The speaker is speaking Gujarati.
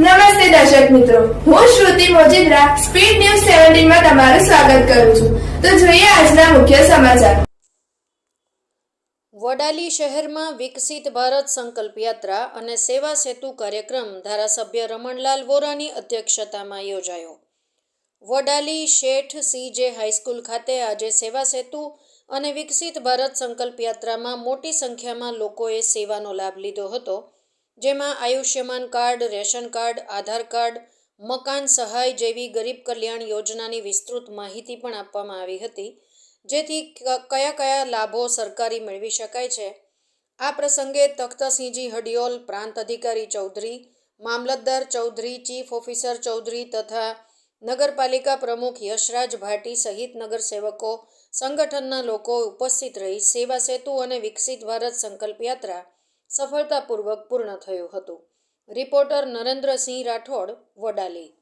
નમસ્તે દર્શક મિત્રો. હું શ્રુતિ મોજીદ્રા, સ્પીડ ન્યૂઝ સેવન્ટીનમાં તમારું સ્વાગત કરું છું. તો જોઈએ આજના મુખ્ય સમાચાર. વડાલી શહેરમાં વિકસિત ભારત સંકલ્પ યાત્રા અને સેવા સેતુ કાર્યક્રમ ધારાસભ્ય રમણલાલ વોરાની અધ્યક્ષતામાં યોજાયો. વડાલી શેઠ સીજે હાઈસ્કૂલ ખાતે આજે સેવા સેતુ અને વિકસિત ભારત સંકલ્પ યાત્રામાં મોટી સંખ્યામાં લોકોએ સેવાનો લાભ લીધો હતો. જેમાં Ayushman card, ration card, Aadhaar card, મકાન સહાય જેવી ગરીબ કલ્યાણ યોજનાની વિસ્તૃત માહિતી પણ આપવામાં આવી હતી. જેથી કયા કયા લાભો સરકારી મેળવી શકાય છે? આ પ્રસંગે તખ્તસિંહજી હડિયોલ, પ્રાંત અધિકારી ચૌધરી, મામલતદાર ચૌધરી, ચીફ ઓફિસર ચૌધરી તથા નગરપાલિકા પ્રમુખ યશરાજ ભાટી સહિત નગરસેવકો, સંગઠનના લોકો ઉપસ્થિત રહી સેવા સેતુ અને વિકસિત ભારત સંકલ્પ યાત્રા સફળતાપૂર્વક પૂર્ણ થયું હતું. રિપોર્ટર નરેન્દ્રસિંહ રાઠોડ વડાલી.